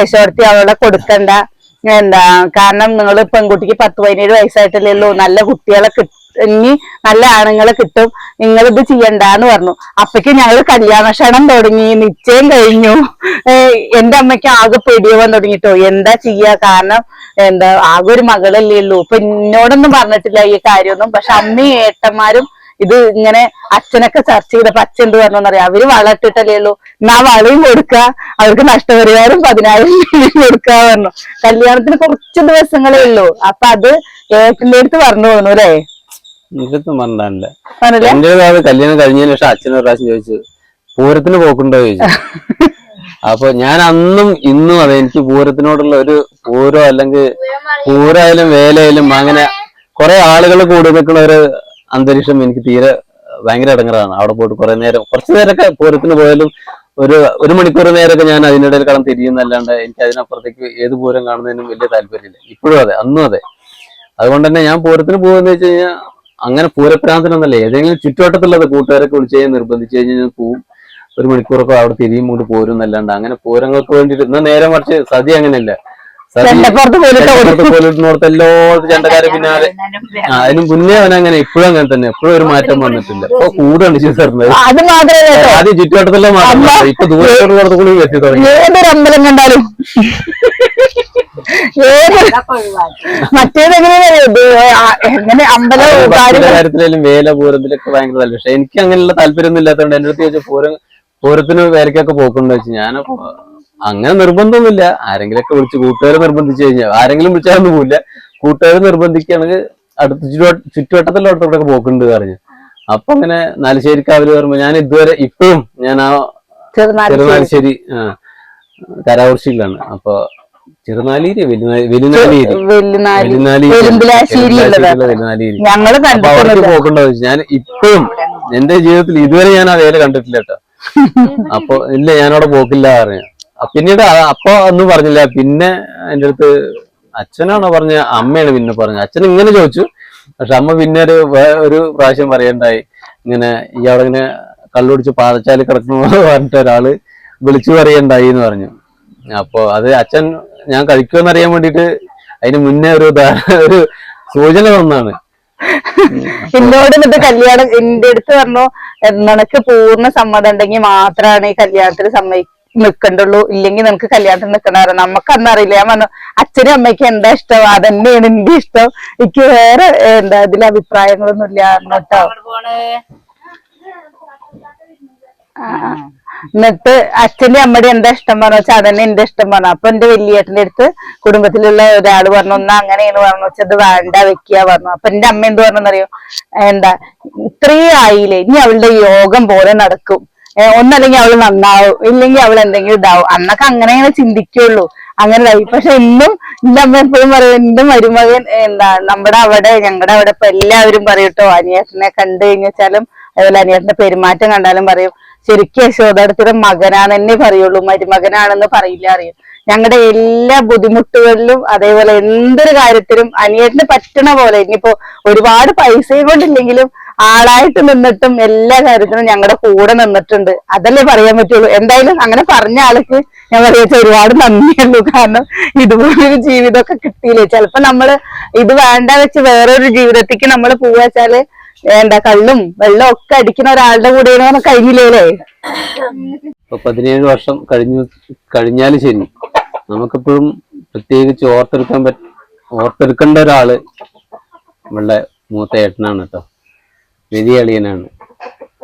യശോർത്തി അവളെ കൊടുക്കണ്ട എന്താ കാരണം നിങ്ങൾ പെൺകുട്ടിക്ക് പത്ത് പതിനേഴ് വയസ്സായിട്ടല്ലേ ഉള്ളൂ. നല്ല കുട്ടികളെ കിട്ടും ഇനി നല്ല ആണുങ്ങളെ കിട്ടും. നിങ്ങൾ ഇത് ചെയ്യണ്ടെന്ന് പറഞ്ഞു. അപ്പക്ക് ഞങ്ങൾ കല്യാണ ക്ഷണം തുടങ്ങി. നിശ്ചയം കഴിഞ്ഞു. എന്റെ അമ്മയ്ക്ക് ആകെ പേടിയാവാൻ തുടങ്ങിട്ടോ. എന്താ ചെയ്യാ? കാരണം എന്താ ആകെ ഒരു മകളല്ലേ ഉള്ളൂ. ഇപ്പൊ എന്നോടൊന്നും പറഞ്ഞിട്ടില്ല ഈ കാര്യമൊന്നും. പക്ഷെ അമ്മയും ഏട്ടന്മാരും ഇത് ഇങ്ങനെ അച്ഛനൊക്കെ ചർച്ച ചെയ്തപ്പോ അച്ഛൻ എന്ത് പറഞ്ഞറിയാം അവർ വളർത്തിട്ടല്ലേ ഉള്ളൂ. എന്നാ വളയും കൊടുക്ക. അവർക്ക് നഷ്ടപരിഹാരം പതിനായിരം രൂപ കൊടുക്കാ പറഞ്ഞു. കല്യാണത്തിന് കുറച്ച് ദിവസങ്ങളേ ഉള്ളൂ. അപ്പൊ അത് ഏട്ടന്റെ അടുത്ത് പറഞ്ഞു തോന്നുന്നു അല്ലേ? എന്റെ കല്യാണം കഴിഞ്ഞതിന് ശേഷം അച്ഛൻ ഒരു പ്രാവശ്യം ചോദിച്ചു പൂരത്തിന് പോക്കുണ്ടോ? ചോദിച്ചു. അപ്പൊ ഞാൻ അന്നും ഇന്നും അതെ എനിക്ക് പൂരത്തിനോടുള്ള ഒരു പൂരം അല്ലെങ്കിൽ പൂരായാലും വേലയായാലും അങ്ങനെ കുറെ ആളുകൾ കൂടി നിൽക്കുന്ന ഒരു അന്തരീക്ഷം എനിക്ക് തീരെ ഭയങ്കര ഇടങ്ങറാണ്. അവിടെ പോയിട്ട് കുറെ നേരം കുറച്ചു നേരമൊക്കെ പൂരത്തിന് പോയാലും ഒരു ഒരു മണിക്കൂർ നേരമൊക്കെ ഞാൻ അതിനിടയിൽ കടന്ന് തിരിയുന്നല്ലാണ്ട് എനിക്ക് അതിനപ്പുറത്തേക്ക് ഏത് പൂരം കാണുന്നതിനും വലിയ താല്പര്യമില്ല. ഇപ്പോഴും അതെ അന്നും അതെ. അതുകൊണ്ട് തന്നെ ഞാൻ പൂരത്തിന് പോകുന്ന വെച്ച് കഴിഞ്ഞാൽ അങ്ങനെ പൂരപ്രാന്തനൊന്നല്ല ഏതെങ്കിലും ചുറ്റുവട്ടത്തുള്ളത് കൂട്ടുകാരൊക്കെ വിളിച്ച് കഴിഞ്ഞാൽ നിർബന്ധിച്ചു കഴിഞ്ഞാൽ പോവും. ഒരു മണിക്കൂറൊക്കെ അവിടെ തിരിയും കൊണ്ട് പോരും എന്നല്ലാണ്ട് അങ്ങനെ പൂരങ്ങൾക്ക് വേണ്ടിയിട്ട് ഇന്ന് നേരെ മറിച്ച് സതി അങ്ങനെയല്ല? പോലിടുന്നോർത്ത് എല്ലായിടത്തും ചെണ്ടക്കാരെ പിന്നാലെ. അതിന് മുന്നേ അവൻ അങ്ങനെ ഇപ്പോഴും അങ്ങനെ തന്നെ. എപ്പോഴും ഒരു മാറ്റം വന്നിട്ടില്ല. ഇപ്പൊ കൂടാണ് ചെയ്തു തരുന്നത് അത് മാത്രമേ ആദ്യം ചുറ്റുവട്ടത്തിലെ മാറ്റം. ഇപ്പൊ ദൂരത്തോട് പുറത്തു കൂടി എത്തി തുടങ്ങി. ഏതൊരു അമ്പലം കണ്ടാലും? എങ്ങനെ അമ്പലം കാര്യങ്ങൾ? കാര്യത്തിലായാലും വേല പൂരത്തിലൊക്കെ ഭയങ്കര താല്പര്യം. പക്ഷെ എനിക്ക് അങ്ങനെയുള്ള താല്പര്യമൊന്നും ഇല്ലാത്തതുകൊണ്ട് എന്റെ അടുത്ത് ചോദിച്ചാൽ പൂരം പൂരത്തിന് പേരക്കൊക്കെ പോക്കുണ്ടോ വെച്ച് ഞാൻ അങ്ങനെ നിർബന്ധമൊന്നുമില്ല. ആരെങ്കിലൊക്കെ വിളിച്ച് കൂട്ടുകാരെ നിർബന്ധിച്ചു കഴിഞ്ഞാൽ ആരെങ്കിലും വിളിച്ചാലൊന്നും പോവില്ല. കൂട്ടുകാർ നിർബന്ധിക്കുകയാണെങ്കിൽ അടുത്ത ചുറ്റുവട്ട ചുറ്റുവട്ടത്തിലുള്ള അടുത്തോട്ടൊക്കെ പോക്കുണ്ട് പറഞ്ഞു. അപ്പൊ അങ്ങനെ നാലുശ്ശേരിക്കാവിൽ പറയുമ്പോ ഞാൻ ഇതുവരെ ഇപ്പോഴും ഞാൻ ആ ചെറുനാലിശ്ശേരി ആ കരാകുർശിയിലാണ് അപ്പൊ ചെറുനാലീരി വെലുനാ- വെലുനാലീരി. വെല്ലുനാലി വെലുനാലീരി. വെലുമ്പിലാശ്ശേരി ഉള്ളത്. വെലുനാശ്ശേരിയിലുള്ള വെലുനാലീരി. ഞങ്ങൾ അപ്പൊ പോക്കണ്ടോ ഞാൻ ഇപ്പോഴും എന്റെ ജീവിതത്തിൽ ഇതുവരെ ഞാൻ ആ വേല കണ്ടിട്ടില്ല കേട്ടോ. അപ്പൊ ഇല്ല ഞാനവിടെ പോക്കില്ല പറഞ്ഞു. പിന്നീട് അപ്പൊ ഒന്നും പറഞ്ഞില്ല. പിന്നെ എന്റെ അടുത്ത് അച്ഛനാണോ പറഞ്ഞ? അമ്മയാണ് പിന്നെ പറഞ്ഞത്. അച്ഛൻ ഇങ്ങനെ ചോദിച്ചു. പക്ഷെ അമ്മ പിന്നെ ഒരു ഒരു പ്രാവശ്യം പറയണ്ടായി. ഇങ്ങനെ ഈ അവിടെ ഇങ്ങനെ കള്ളുപിടിച്ച് പാതച്ചാൽ കിടക്കണമെന്ന് പറഞ്ഞിട്ട് ഒരാൾ വിളിച്ചു പറയണ്ടായി എന്ന് പറഞ്ഞു. അപ്പോ അത് അച്ഛൻ ഞാൻ കഴിക്കുമെന്ന് അറിയാൻ വേണ്ടിയിട്ട് അതിന് മുന്നേ ഒരു ഒരു സൂചന തന്നാണ്. എന്നോട് എന്നിട്ട് കല്യാണം എന്റെ അടുത്ത് പറഞ്ഞു നിനക്ക് പൂർണ സമ്മതം ഉണ്ടെങ്കിൽ മാത്രമാണ് ഈ കല്യാണത്തിന് സമ്മതി നിക്കണ്ടുള്ളൂ ഇല്ലെങ്കിൽ നിനക്ക് കല്യാണത്തിന് നിക്കണ നമുക്ക് അന്ന് അറിയില്ല. ഞാൻ പറഞ്ഞു അച്ഛനും അമ്മയ്ക്ക് എന്താ ഇഷ്ടം? അതന്നെയാണ് എന്റെ ഇഷ്ടം. എനിക്ക് വേറെ എന്താ ഇതിൽ അഭിപ്രായങ്ങളൊന്നും ഇല്ല കേട്ടോ ആ. എന്നിട്ട് അച്ഛന്റെ അമ്മയുടെ എന്താ ഇഷ്ടം പറഞ്ഞു വെച്ചാൽ അതന്നെ എന്റെ ഇഷ്ടം പറഞ്ഞു. അപ്പൊ എന്റെ വലിയേട്ടന്റെ അടുത്ത് കുടുംബത്തിലുള്ള ഒരാൾ പറഞ്ഞു ഒന്ന് അങ്ങനെയാണ് പറഞ്ഞു വെച്ചാൽ അത് വേണ്ട വെക്കുക പറഞ്ഞു. അപ്പൊ എന്റെ അമ്മ എന്ത് പറഞ്ഞറിയോ എന്താ ഇത്രയും ആയില്ലേ ഇനി അവളുടെ യോഗം പോലെ നടക്കും. ഒന്നല്ലെങ്കിൽ അവൾ നന്നാവും ഇല്ലെങ്കിൽ അവൾ എന്തെങ്കിലും ഇതാവും. അന്നൊക്കെ അങ്ങനെയാണ് ചിന്തിക്കുള്ളൂ. അങ്ങനെ ഇതായി. പക്ഷെ ഇന്നും എന്റെ അമ്മ എപ്പോഴും പറയും എന്റെ മരുമകൻ എന്താ നമ്മുടെ അവിടെ ഞങ്ങളുടെ അവിടെ ഇപ്പൊ എല്ലാവരും പറയൂട്ടോ അനിയേട്ടനെ കണ്ടു കഴിഞ്ഞാലും അതുപോലെ അനിയേട്ടന്റെ പെരുമാറ്റം കണ്ടാലും പറയും ശരിക്കും യശോദാടത്തിന്റെ മകനാണ് തന്നെ പറയുള്ളൂ. മരുമകനാണെന്ന് പറയില്ല അറിയും. ഞങ്ങളുടെ എല്ലാ ബുദ്ധിമുട്ടുകളിലും അതേപോലെ എന്തൊരു കാര്യത്തിലും അനിയേട്ടന് പറ്റണ പോലെ ഇനിയിപ്പോ ഒരുപാട് പൈസയും കൊണ്ടില്ലെങ്കിലും ആളായിട്ട് നിന്നിട്ടും എല്ലാ കാര്യത്തിനും ഞങ്ങളുടെ കൂടെ നിന്നിട്ടുണ്ട്. അതല്ലേ പറയാൻ പറ്റുള്ളൂ. എന്തായാലും അങ്ങനെ പറഞ്ഞ ആൾക്ക് ഞാൻ പറയാ ഒരുപാട് നന്ദിയുള്ളൂ. കാരണം ഇതുപോലൊരു ജീവിതമൊക്കെ കിട്ടിയില്ലേ? ചിലപ്പോ നമ്മൾ ഇത് വേണ്ട വെച്ച് വേറൊരു ജീവിതത്തേക്ക് നമ്മൾ പോവാച്ചാൽ എന്താ കള്ളും വെള്ളം ഒക്കെ അടിക്കുന്ന ഒരാളുടെ കൂടെ കഴിഞ്ഞില്ലേ പതിനേഴ് വർഷം കഴിഞ്ഞു കഴിഞ്ഞാലും ശരി. നമുക്കിപ്പോഴും പ്രത്യേകിച്ച് ഓർത്തെടുക്കാൻ പറ്റ ഓർത്തെടുക്കേണ്ട ഒരാൾ നമ്മളുടെ മൂത്ത ഏട്ടനാണ് കേട്ടോ. വലിയ അളിയനാണ്.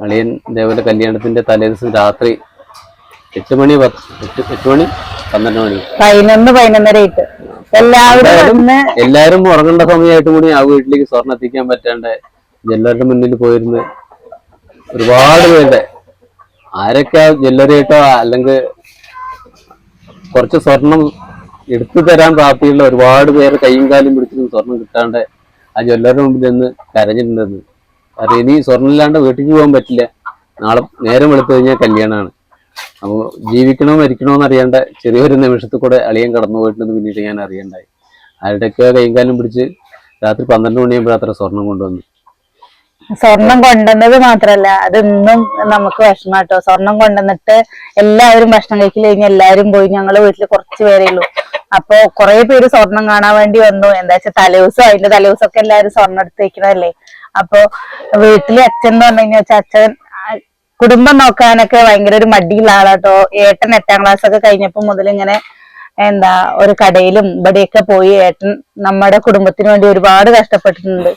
അളിയൻ ഇതേപോലെ കല്യാണത്തിന്റെ തലേദിവസം രാത്രി എട്ട് മണി പത്ത് എട്ട് മണി? പന്ത്രണ്ട് മണി. പതിനൊന്ന് പതിനൊന്നര എല്ലാവരും എല്ലാരും ഉറങ്ങേണ്ട സമയമായിട്ട് കൂടി ആ വീട്ടിലേക്ക് സ്വർണം എത്തിക്കാൻ പറ്റാണ്ട് ജ്വല്ലറിയുടെ മുന്നിൽ പോയിരുന്ന് ഒരുപാട് പേരുടെ ആരൊക്കെ ജ്വല്ലറി ആയിട്ടോ അല്ലെങ്കിൽ കുറച്ച് സ്വർണം എടുത്തു തരാൻ പ്രാപ്തിയുള്ള ഒരുപാട് പേര് കൈയും കാലും പിടിച്ചിട്ട് സ്വർണം കിട്ടാണ്ട് ആ ജ്വല്ലറുടെ മുമ്പിൽ നിന്ന് കരഞ്ഞിട്ടുണ്ടെന്ന് കാരണം ഇനി സ്വർണമില്ലാണ്ട് വീട്ടിലേക്ക് പോകാൻ പറ്റില്ല. നാളെ നേരം വെളുത്തു കഴിഞ്ഞാൽ കല്യാണമാണ്. അപ്പോൾ ജീവിക്കണോ മരിക്കണോ എന്നറിയാണ്ട് ചെറിയൊരു നിമിഷത്തിൽ കൂടെ അളിയൻ കടന്നു പോയിട്ടുണ്ടെന്ന് പിന്നീട് ഞാൻ അറിയണ്ടായി. ആരുടെയൊക്കെ കൈയും പിടിച്ച് രാത്രി പന്ത്രണ്ട് മണിയാകുമ്പോൾ അത്ര സ്വർണം കൊണ്ടുവന്നു സ്വർണം കൊണ്ടുവന്നത് മാത്രല്ല അതൊന്നും നമുക്ക് വിഷമം കേട്ടോ. സ്വർണം കൊണ്ടുവന്നിട്ട് എല്ലാവരും ഭക്ഷണം കഴിക്കൽ കഴിഞ്ഞ് എല്ലാവരും പോയി. ഞങ്ങൾ വീട്ടിൽ കുറച്ച് പേരേ ഉള്ളൂ. അപ്പൊ കുറെ പേര് സ്വർണം കാണാൻ വേണ്ടി വന്നു. എന്താ വെച്ചാൽ തലേദിവസം അതിന്റെ തലേദിവസം ഒക്കെ എല്ലാവരും സ്വർണം എടുത്ത് വെക്കണതല്ലേ? അപ്പൊ വീട്ടിൽ അച്ഛൻ എന്ന് പറഞ്ഞു കഴിഞ്ഞാൽ അച്ഛൻ കുടുംബം നോക്കാനൊക്കെ ഭയങ്കര ഒരു മടിയുള്ള ആളാട്ടോ ഏട്ടൻ എട്ടാം ക്ലാസ് ഒക്കെ കഴിഞ്ഞപ്പോ മുതൽ ഇങ്ങനെ എന്താ ഒരു കടയിലും ഇവിടെയൊക്കെ പോയി ഏട്ടൻ നമ്മുടെ കുടുംബത്തിന് വേണ്ടി ഒരുപാട് കഷ്ടപ്പെട്ടിട്ടുണ്ട്.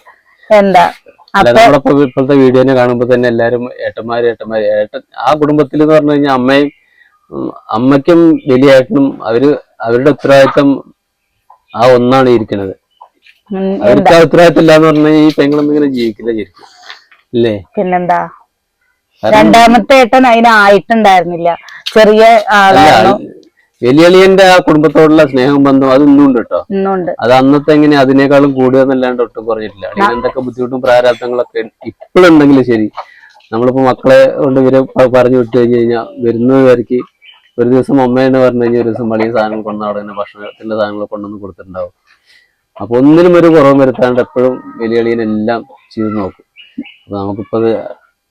എന്താ നമ്മളിപ്പോ ഇപ്പോഴത്തെ വീഡിയോനെ കാണുമ്പോൾ തന്നെ എല്ലാരും ഏട്ടന്മാര് ഏട്ടന്മാര് ഏട്ടൻ ആ കുടുംബത്തിൽ എന്ന് പറഞ്ഞു കഴിഞ്ഞാൽ അമ്മയും അമ്മയ്ക്കും വലിയ ഏട്ടനും അവർ അവരുടെ ഉത്തരവാദിത്തം ആ ഒന്നാണ് ഇരിക്കുന്നത്. അവർക്ക് ആ ഉത്തരവാദിത്തം ഇല്ലാന്ന് പറഞ്ഞാൽ ഈ പെങ്ങളൊന്നും ഇങ്ങനെ ജീവിക്കില്ല ശരിക്കും. അല്ലേ പിന്നെന്താ? രണ്ടാമത്തെ ഏട്ടൻ അതിനായിട്ടുണ്ടായിരുന്നില്ല ചെറിയ ആളാണ് ആളായിരുന്നു. വലിയളിയന്റെ ആ കുടുംബത്തോടുള്ള സ്നേഹം ബന്ധം അത് ഇന്നുണ്ട് കേട്ടോ ഇന്നുണ്ട് അത് അന്നത്തെ എങ്ങനെ അതിനേക്കാളും കൂടുകയെന്നല്ലാണ്ട് ഒട്ടും പറഞ്ഞിട്ടില്ല എന്തൊക്കെ ബുദ്ധിമുട്ടും പ്രാരാബ്ദങ്ങളൊക്കെ ഇപ്പോഴുണ്ടെങ്കിലും ശരി. നമ്മളിപ്പോ മക്കളെ കൊണ്ട് ഇവരെ പറഞ്ഞു വിട്ടു കഴിഞ്ഞു കഴിഞ്ഞാൽ വരുന്നത് വരയ്ക്ക് ഒരു ദിവസം അമ്മയെന്ന് പറഞ്ഞു കഴിഞ്ഞാൽ ഒരു ദിവസം വലിയ സാധനങ്ങൾ കൊണ്ടു അവിടെ തന്നെ ഭക്ഷണത്തിന്റെ സാധനങ്ങൾ കൊണ്ടുവന്ന് കൊടുത്തിട്ടുണ്ടാവും. അപ്പൊ ഒന്നിനും ഒരു കുറവ് വരുത്താണ്ട് എപ്പോഴും വലിയളിയനെല്ലാം ചെയ്തു നോക്കും. അപ്പൊ നമുക്കിപ്പോ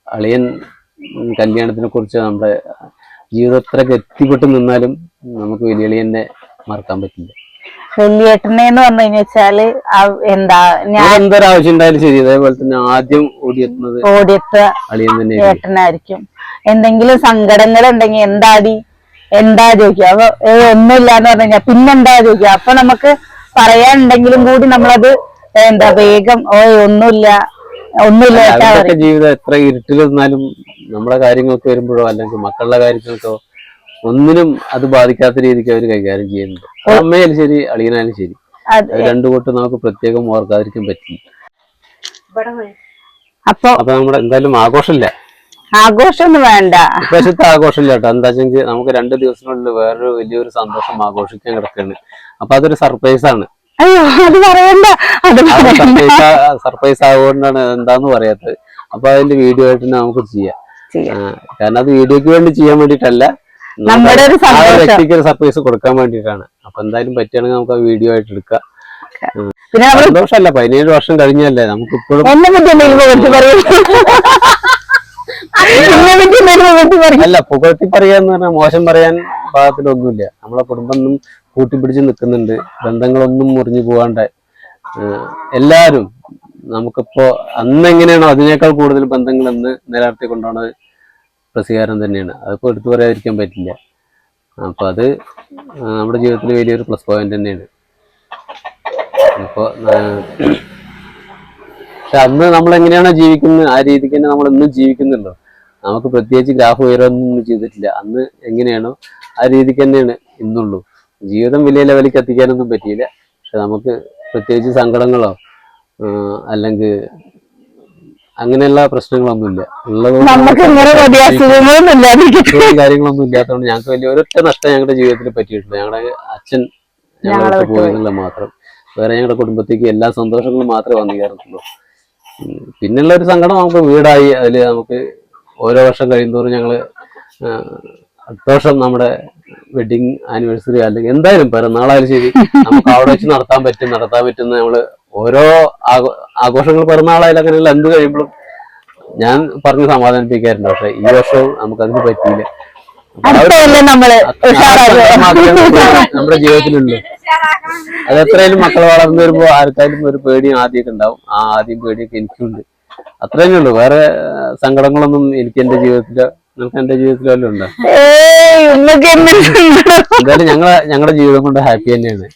അളിയൻ കല്യാണത്തിനെ കുറിച്ച് നമ്മുടെ ജീവിതത്തിലൊക്കെ എത്തിപ്പെട്ട് നിന്നാലും നമുക്ക് വലിയ അളിയനെ മറക്കാൻ പറ്റില്ല. വലിയേട്ടനെ എന്ന് പറഞ്ഞു കഴിഞ്ഞാൽ എന്താ ഞാൻ എന്തൊരാവശ്യം ഉണ്ടായാലും ശരി. അതേപോലെ തന്നെ ആദ്യം ഓടിയെത്തുന്നത് ഓടിയത്ത അളിയൻ തന്നെ ഏട്ടനായിരിക്കും. എന്തെങ്കിലും സങ്കടങ്ങൾ ഉണ്ടെങ്കിൽ എന്താടി? എന്താ ചോദിക്കുക? അപ്പൊ ഒന്നുമില്ല എന്ന് പറഞ്ഞു കഴിഞ്ഞാൽ പിന്നെന്താ ചോദിക്കുക? അപ്പൊ നമുക്ക് പറയാനുണ്ടെങ്കിലും കൂടി നമ്മളത് എന്താ വേഗം ഓ ഒന്നുമില്ല. ഒന്നുമില്ല. ജീവിതം എത്ര ഇരുട്ടിൽ നിന്നാലും നമ്മുടെ കാര്യങ്ങൾക്ക് വരുമ്പോഴോ അല്ലെങ്കിൽ മക്കളുടെ കാര്യങ്ങൾക്കോ ഒന്നിനും അത് ബാധിക്കാത്ത രീതിക്ക് അവർ കൈകാര്യം ചെയ്യുന്നുണ്ട്. അമ്മയാലും ശരി അളിയനായാലും ശരി. രണ്ടു കൂട്ടം നമുക്ക് പ്രത്യേകം ഓർക്കാതിരിക്കാൻ പറ്റില്ല. അപ്പൊ അപ്പൊ നമ്മുടെ എന്തായാലും ആഘോഷമില്ല. ആഘോഷമൊന്നും വേണ്ട. ഇപ്രാവശ്യത്തെ ആഘോഷമില്ല കേട്ടോ. എന്താ വെച്ചെങ്കിൽ നമുക്ക് രണ്ട് ദിവസത്തിനുള്ളിൽ വേറൊരു വലിയൊരു സന്തോഷം ആഘോഷിക്കാൻ കിടക്കുന്നുണ്ട് അപ്പൊ അതൊരു സർപ്രൈസ് ആണ് അയ്യോ അത് പറയണ്ട അത് പറയണ്ട. സർപ്രൈസ് ആവുകൊണ്ടാണ് എന്താന്ന് പറയാത്തത്. അപ്പൊ അതിന്റെ വീഡിയോ ആയിട്ട് നമുക്ക് ചെയ്യാം. കാരണം അത് വീഡിയോക്ക് വേണ്ടി ചെയ്യാൻ വേണ്ടിട്ടല്ല നമ്മുടെ ഒരു. വ്യക്തിക്ക് ഒരു സർപ്രൈസ് കൊടുക്കാൻ വേണ്ടിട്ടാണ് അപ്പൊ എന്തായാലും പറ്റുകയാണെങ്കിൽ നമുക്ക് ആ വീഡിയോ ആയിട്ട് എടുക്കാം. പിന്നെ സന്തോഷമല്ല പതിനേഴ് വർഷം കഴിഞ്ഞല്ലേ? നമുക്ക് ഇപ്പോഴും അല്ല. പുകഴ്ത്തി പറയാന്ന് പറഞ്ഞാൽ മോശം പറയാൻ ഭാഗത്തിലൊന്നുമില്ല. നമ്മളെ കുടുംബം കൂട്ടിപ്പിടിച്ച് നിൽക്കുന്നുണ്ട്. ബന്ധങ്ങളൊന്നും മുറിഞ്ഞു പോകാണ്ട് എല്ലാവരും നമുക്കിപ്പോ അന്ന് എങ്ങനെയാണോ അതിനേക്കാൾ കൂടുതൽ ബന്ധങ്ങൾ ഇന്ന് നിലനിർത്തി കൊണ്ടുപോകുന്നത് പ്രസികാരം തന്നെയാണ്. അതിപ്പോൾ എടുത്തു പറയാതിരിക്കാൻ പറ്റില്ല. അപ്പൊ അത് നമ്മുടെ ജീവിതത്തിൽ വലിയൊരു പ്ലസ് പോയിന്റ് തന്നെയാണ്. അപ്പൊ പക്ഷെ അന്ന് നമ്മൾ എങ്ങനെയാണോ ജീവിക്കുന്നത് ആ രീതിക്ക് തന്നെ നമ്മൾ ഇന്നും ജീവിക്കുന്നുണ്ടോ? നമുക്ക് പ്രത്യേകിച്ച് ഗ്രാഫ് ഉയരമൊന്നും ചെയ്തിട്ടില്ല. അന്ന് എങ്ങനെയാണോ ആ രീതിക്ക് തന്നെയാണ് ഇന്നുള്ളൂ. ജീവിതം വലിയ ലെവലിലേക്ക് എത്തിക്കാനൊന്നും പറ്റിയില്ല. പക്ഷെ നമുക്ക് പ്രത്യേകിച്ച് സങ്കടങ്ങളോ അല്ലെങ്കിൽ അങ്ങനെയുള്ള പ്രശ്നങ്ങളൊന്നുമില്ല. ഉള്ളതുകൊണ്ട് കാര്യങ്ങളൊന്നും ഇല്ലാത്തതുകൊണ്ട് ഞങ്ങൾക്ക് വലിയ ഒരൊറ്റ നഷ്ടം ഞങ്ങളുടെ ജീവിതത്തിൽ പറ്റിയിട്ടില്ല. ഞങ്ങളുടെ അച്ഛൻ ഞങ്ങളുടെ ഞങ്ങളെ വിട്ടു മാത്രം. വേറെ ഞങ്ങളുടെ കുടുംബത്തേക്ക് എല്ലാ സന്തോഷങ്ങളും മാത്രമേ വന്നു കയറത്തുള്ളൂ. ഉം. പിന്നെയുള്ള ഒരു സങ്കടം നമുക്ക് വീടായി. അതിൽ നമുക്ക് ഓരോ വർഷം കഴിയുന്തോറും ഞങ്ങൾ അടുത്ത വർഷം നമ്മുടെ വെഡിങ് ആനിവേഴ്സറി അല്ലെങ്കിൽ എന്തായാലും പിറന്നാളായാലും ശരി നമുക്ക് അവിടെ വെച്ച് നടത്താൻ പറ്റും നടത്താൻ പറ്റുന്ന നമ്മൾ ഓരോ ആഘോ- ആഘോഷങ്ങൾ പിറന്നാളായാലും അങ്ങനെയുള്ള എന്ത് കഴിയുമ്പോഴും ഞാൻ പറഞ്ഞ് സമാധാനിപ്പിക്കാറുണ്ട്. പക്ഷെ ഈ വർഷവും നമുക്ക് അതിന് പറ്റിയില്ല നമ്മുടെ ജീവിതത്തിലുണ്ട്. അത് എത്രയായാലും മക്കൾ വളർന്നു വരുമ്പോ ആർക്കായാലും ഒരു പേടിയും ആദ്യമൊക്കെ ഉണ്ടാവും. ആ ആദ്യം പേടിയൊക്കെ എനിക്കുണ്ട്. അത്രേ ഉള്ളൂ. വേറെ സങ്കടങ്ങളൊന്നും എനിക്ക് എന്റെ ജീവിതത്തിലോ നിങ്ങൾക്ക് എന്റെ ജീവിതത്തിലോ വല്ലതും ഉണ്ടോ? എന്തായാലും ഞങ്ങളെ ഞങ്ങളുടെ ജീവിതം കൊണ്ട് ഹാപ്പി തന്നെയാണ്.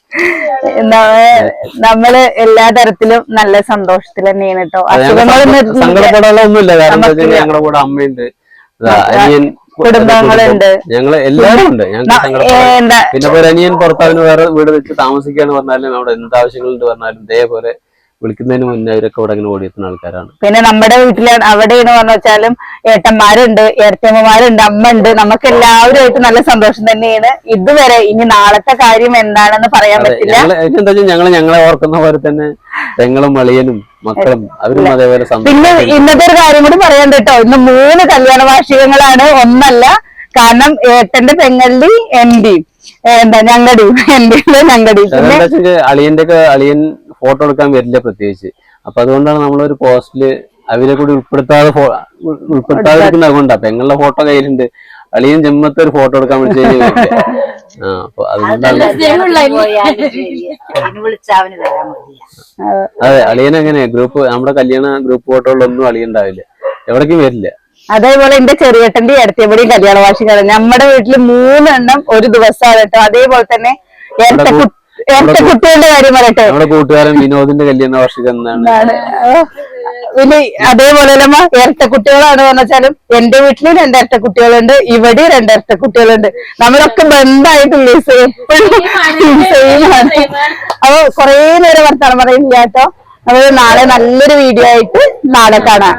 നമ്മൾ എല്ലാ തരത്തിലും നല്ല സന്തോഷത്തിൽ തന്നെയാണ് കേട്ടോ. സങ്കടപ്പെടാനുള്ള സങ്കടപ്പെടാനൊന്നുമില്ല കാരണം ഞങ്ങളുടെ കൂടെ അമ്മയുണ്ട്. അനിയൻ കുടുംബങ്ങളുണ്ട്. ഞങ്ങൾ എല്ലാവരും ഉണ്ട്. ഞങ്ങൾക്ക് പിന്നെ ഒരു അനിയൻ പുറത്തവന് വേറെ വീട് വെച്ച് താമസിക്കാന്ന് പറഞ്ഞാലും അവിടെ എന്ത് ആവശ്യങ്ങളുണ്ട് പറഞ്ഞാലും ഇതേപോലെ വിളിക്കുന്നതിന് മുന്നേ അവരൊക്കെ ഇവിടെ അങ്ങനെ ഓടിയെത്തുന്ന ആൾക്കാരാണ്. പിന്നെ നമ്മുടെ വീട്ടിലാണ് അവിടെയാണ് പറഞ്ഞു വെച്ചാലും ഏട്ടന്മാരുണ്ട് ഏട്ടമ്മമാരുണ്ട് അമ്മ ഉണ്ട് നമുക്ക് എല്ലാവരുമായിട്ട് നല്ല സന്തോഷം തന്നെയാണ്. ഇതുവരെ ഇനി നാളത്തെ കാര്യം എന്താണെന്ന് പറയാൻ പറ്റില്ല. എന്താ വെച്ചാൽ ഞങ്ങൾ ഞങ്ങളെ ഓർക്കുന്ന പോലെ തന്നെ ഞങ്ങളും മളിയനും മക്കളും അവരും അതേപോലെ പിന്നെ ഇന്നത്തെ ഒരു കാര്യം കൂടി പറയാൻ കേട്ടോ. ഇന്ന് മൂന്ന് കല്യാണ വാർഷികങ്ങളാണ്. ഒന്നല്ല കാരണം ഏട്ടന്റെ പെങ്ങളുടെ എം ഡി. എന്താ ഞങ്ങടി? എന്റെ ഞങ്ങടി. പിന്നെ അളിയന്റെ അളിയൻ ഫോട്ടോ എടുക്കാൻ വരില്ല പ്രത്യേകിച്ച്. അപ്പൊ അതുകൊണ്ടാണ് നമ്മളൊരു പോസ്റ്റിൽ അവരെ കൂടി ഉൾപ്പെടുത്താതെ ഉൾപ്പെടുത്താതെ അതുകൊണ്ടാ. പെങ്ങളുടെ ഫോട്ടോ കയ്യിലുണ്ട്. അളിയൻ ജമ്മത്തെ ഒരു ഫോട്ടോ എടുക്കാൻ വിളിച്ചു അതെ. അളിയൻ എങ്ങനെ? ഗ്രൂപ്പ് നമ്മുടെ കല്യാണ ഗ്രൂപ്പ് ഫോട്ടോകളിലൊന്നും അളിയൻ ഉണ്ടാവില്ല. എവിടേക്കും വരില്ല. അതേപോലെ എന്റെ ചെറിയേട്ടന്റെ എവിടെയും കല്യാണ വാർഷികം നമ്മുടെ വീട്ടിൽ മൂന്നെണ്ണം ഒരു ദിവസമാണ് കേട്ടോ. അതേപോലെ തന്നെ ഇരട്ട കു- കുട്ടികളുടെ കാര്യം പറയട്ടെ. നമ്മുടെ കൂട്ടുകാരൻ വിനോദിന്റെ കല്യാണ വാർഷികം എന്നാണ് പിന്നെ അതേപോലെ തന്നെ ഇരട്ട കുട്ടികളാണ് പറഞ്ഞാലും എന്റെ വീട്ടിൽ രണ്ട് ഇരട്ട കുട്ടികളുണ്ട് ഇവിടെ രണ്ട് ഇരട്ട കുട്ടികളുണ്ട്. നമ്മളൊക്കെ ബന്ധമായിട്ടില്ലേ എപ്പോഴും സെയിമാണ് അപ്പൊ കൊറേ നേരം വർത്താനം പറയുന്നില്ല കേട്ടോ. നമ്മൾ നാളെ നല്ലൊരു വീഡിയോ ആയിട്ട് നാളെ കാണാം.